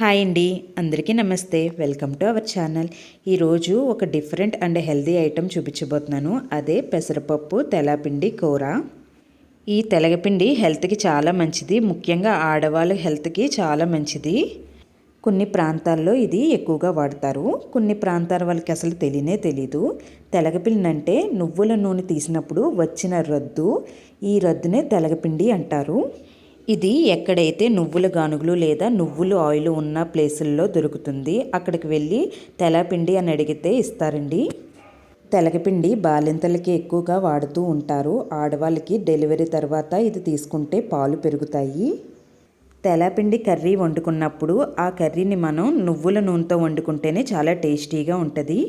Hi అండి. అందరికీ నమస్తే. Welcome to our channel. ఈరోజు ఒక డిఫరెంట్ అండ్ హెల్దీ ఐటెం చూపించబోతున్నాను. అదే పెసరపప్పు తెలపిండి కూర. ఈ తెలగపిండి హెల్త్కి చాలా మంచిది. ముఖ్యంగా ఆడవాళ్ళ హెల్త్కి చాలా మంచిది. కొన్ని ప్రాంతాల్లో ఇది ఎక్కువగా వాడతారు. కొన్ని ప్రాంతాల వాళ్ళకి అసలు తెలియనే తెలీదు. తెలగపిండి అంటే నువ్వుల నూనె తీసినప్పుడు వచ్చిన రద్దు. ఈ రద్దునే తెలగపిండి అంటారు. ఇది ఎక్కడైతే నువ్వుల గానుగులు లేదా నువ్వులు ఆయిల్ ఉన్న ప్లేసుల్లో దొరుకుతుంది అక్కడికి వెళ్ళి తెలపిండి అని అడిగితే ఇస్తారండి. తెలగపిండి బాలింతలకి ఎక్కువగా వాడుతూ ఉంటారు. ఆడవాళ్ళకి డెలివరీ తర్వాత ఇది తీసుకుంటే పాలు పెరుగుతాయి. తెలపిండి కర్రీ వండుకున్నప్పుడు ఆ కర్రీని మనం నువ్వుల నూనెతో వండుకుంటేనే చాలా టేస్టీగా ఉంటుంది.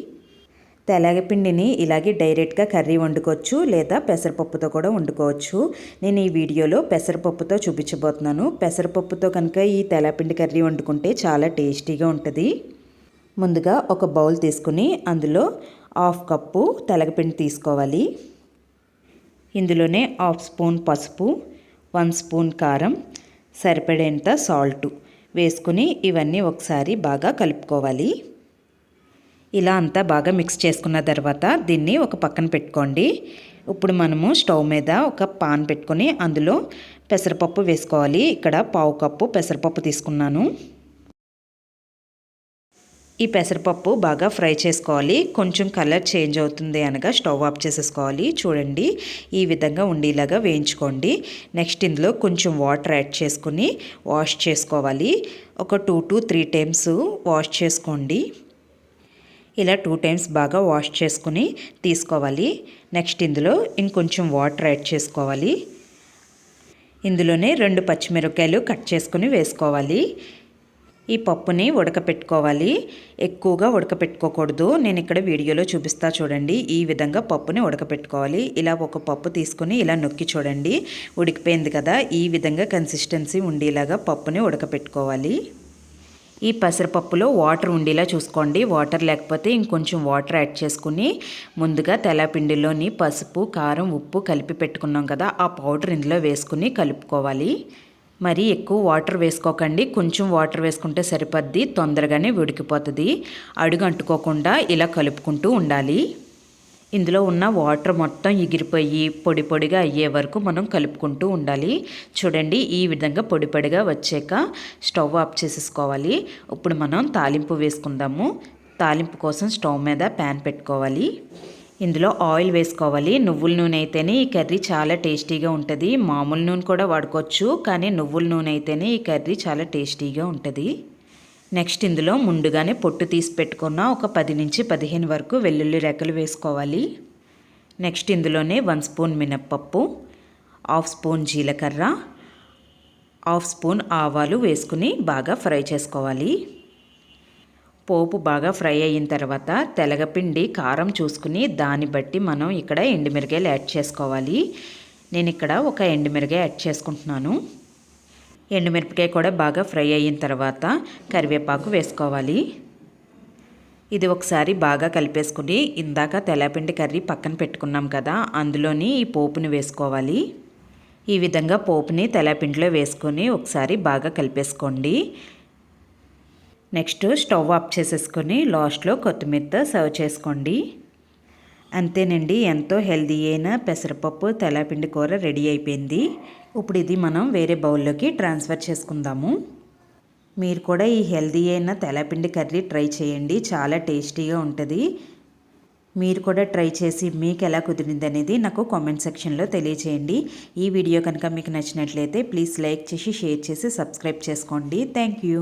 తెలగపిండిని ఇలాగే డైరెక్ట్గా కర్రీ వండుకోవచ్చు లేదా పెసరపప్పుతో కూడా వండుకోవచ్చు. నేను ఈ వీడియోలో పెసరపప్పుతో చూపించబోతున్నాను. పెసరపప్పుతో కనుక ఈ తెలపిండి కర్రీ వండుకుంటే చాలా టేస్టీగా ఉంటుంది. ముందుగా ఒక బౌల్ తీసుకుని అందులో హాఫ్ కప్పు తెలగపిండి తీసుకోవాలి. ఇందులోనే హాఫ్ స్పూన్ పసుపు వన్ స్పూన్ కారం సరిపడేంత సాల్ట్ వేసుకుని ఇవన్నీ ఒకసారి బాగా కలుపుకోవాలి. ఇలా అంతా బాగా మిక్స్ చేసుకున్న తర్వాత దీన్ని ఒక పక్కన పెట్టుకోండి. ఇప్పుడు మనము స్టవ్ మీద ఒక పాన్ పెట్టుకొని అందులో పెసరపప్పు వేసుకోవాలి. ఇక్కడ పావు కప్పు పెసరపప్పు తీసుకున్నాను. ఈ పెసరపప్పు బాగా ఫ్రై చేసుకోవాలి. కొంచెం కలర్ చేంజ్ అవుతుంది అనగా స్టవ్ ఆఫ్ చేసేసుకోవాలి. చూడండి ఈ విధంగా ఉండేలాగా వేయించుకోండి. నెక్స్ట్ ఇందులో కొంచెం వాటర్ యాడ్ చేసుకుని వాష్ చేసుకోవాలి. ఒక two to three times wash చేసుకోండి. ఇలా టూ టైమ్స్ బాగా వాష్ చేసుకుని తీసుకోవాలి. నెక్స్ట్ ఇందులో ఇంకొంచెం వాటర్ యాడ్ చేసుకోవాలి. ఇందులోనే రెండు పచ్చిమిరపకాయలు కట్ చేసుకుని వేసుకోవాలి. ఈ పప్పుని ఉడకపెట్టుకోవాలి. ఎక్కువగా ఉడకపెట్టుకోకూడదు. నేను ఇక్కడ వీడియోలో చూపిస్తా చూడండి. ఈ విధంగా పప్పుని ఉడకపెట్టుకోవాలి. ఇలా ఒక పప్పు తీసుకుని ఇలా నొక్కి చూడండి. ఉడికిపోయింది కదా. ఈ విధంగా కన్సిస్టెన్సీ ఉండేలాగా పప్పుని ఉడకపెట్టుకోవాలి. ఈ పెసరపప్పులో వాటర్ ఉండేలా చూసుకోండి. వాటర్ లేకపోతే ఇంకొంచెం వాటర్ యాడ్ చేసుకుని ముందుగా తెల్లపిండిలోని పసుపు కారం ఉప్పు కలిపి పెట్టుకున్నాం కదా ఆ పౌడర్ ఇందులో వేసుకుని కలుపుకోవాలి. మరి ఎక్కువ వాటర్ వేసుకోకండి. కొంచెం వాటర్ వేసుకుంటే సరిపోద్ది తొందరగానే ఉడికిపోతుంది అడుగు అంటుకోకుండా ఇలా కలుపుకుంటూ ఉండాలి. ఇందులో ఉన్న వాటర్ మొత్తం ఎగిరిపోయి పొడి పొడిగా అయ్యే వరకు మనం కలుపుకుంటూ ఉండాలి. చూడండి ఈ విధంగా పొడి పొడిగా వచ్చాక స్టవ్ ఆఫ్ చేసేసుకోవాలి. ఇప్పుడు మనం తాలింపు వేసుకుందాము. తాలింపు కోసం స్టవ్ మీద ప్యాన్ పెట్టుకోవాలి. ఇందులో ఆయిల్ వేసుకోవాలి. నువ్వుల నూనె అయితేనే ఈ కర్రీ చాలా టేస్టీగా ఉంటుంది. మామూలు నూనె కూడా వాడుకోవచ్చు కానీ నువ్వుల నూనె అయితేనే ఈ కర్రీ చాలా టేస్టీగా ఉంటుంది. నెక్స్ట్ ఇందులో ముందుగానే పొట్టు తీసి పెట్టుకున్న ఒక పది నుంచి పదిహేను వరకు వెల్లుల్లి రెక్కలు వేసుకోవాలి. నెక్స్ట్ ఇందులోనే వన్ స్పూన్ మినప్పప్పు హాఫ్ స్పూన్ జీలకర్ర హాఫ్ స్పూన్ ఆవాలు వేసుకుని బాగా ఫ్రై చేసుకోవాలి. పోపు బాగా ఫ్రై అయిన తర్వాత తెలగపిండి కారం చూసుకుని దాన్ని బట్టి మనం ఇక్కడ ఎండుమిరగాయలు యాడ్ చేసుకోవాలి. నేను ఇక్కడ ఒక ఎండుమిరగాయ యాడ్ చేసుకుంటున్నాను. ఎండుమిరపకాయ కూడా బాగా ఫ్రై అయిన తర్వాత కరివేపాకు వేసుకోవాలి. ఇది ఒకసారి బాగా కలిపేసుకుని ఇందాక తెల్లపిండి కర్రీ పక్కన పెట్టుకున్నాం కదా అందులోని ఈ పోపుని వేసుకోవాలి. ఈ విధంగా పోపుని తెల్లపిండిలో వేసుకొని ఒకసారి బాగా కలిపేసుకోండి. నెక్స్ట్ స్టవ్ ఆఫ్ చేసేసుకొని లాస్ట్లో కొత్తిమీరతో సర్వ్ చేసుకోండి. అంతేనండి ఎంతో హెల్దీ అయిన పెసరపప్పు తెల్లపిండి కూర రెడీ అయిపోయింది. ఇప్పుడు ఇది మనం వేరే బౌల్లోకి ట్రాన్స్ఫర్ చేసుకుందాము. మీరు కూడా ఈ హెల్దీ అయిన తెల్లపిండి కర్రీ ట్రై చేయండి చాలా టేస్టీగా ఉంటుంది. మీరు కూడా ట్రై చేసి మీకు ఎలా కుదిరింది అనేది నాకు కామెంట్ సెక్షన్లో తెలియచేయండి. ఈ వీడియో కనుక మీకు నచ్చినట్లయితే ప్లీజ్ లైక్ చేసి షేర్ చేసి సబ్స్క్రైబ్ చేసుకోండి. Thank you.